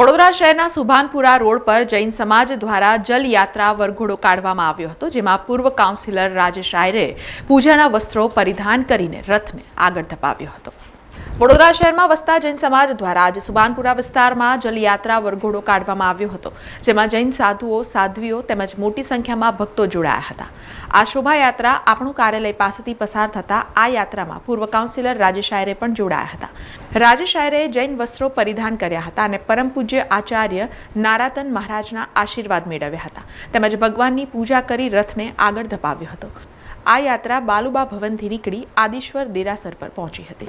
વડોદરા શહેરના સુભાનપુરા રોડ પર જૈન સમાજ દ્વારા જલયાત્રા વરઘોડો કાઢવામાં આવ્યો હતો, જેમાં પૂર્વ કાઉન્સિલર રાજેશ આયરે પૂજાના વસ્ત્રો પરિધાન કરીને રથને આગળ ધપાવ્યો હતો. વડોદરા શહેરમાં વસતા જૈન સમાજ દ્વારા આજે સુબાનપુરા વિસ્તારમાં જલયાત્રા વરઘોડો કાઢવામાં આવ્યો હતો, જેમાં જૈન સાધુઓ, સાધ્વીઓ તેમજ મોટી સંખ્યામાં ભક્તો જોડાયા હતા. આ શોભાયાત્રા આપણું કાર્યાલય પાસેથી પસાર થતા આ યાત્રામાં પૂર્વ કાઉન્સિલર રાજેશ આયરે પણ જોડાયા હતા. રાજેશ આયરે જૈન વસ્ત્રો પરિધાન કર્યા હતા અને પરમ પૂજ્ય આચાર્ય નારાતન મહારાજના આશીર્વાદ મેળવ્યા હતા તેમજ ભગવાનની પૂજા કરી રથને આગળ ધપાવ્યો હતો. આ યાત્રા બાલુબા ભવનથી નીકળી આદિશ્વર દેરાસર પર પહોંચી હતી.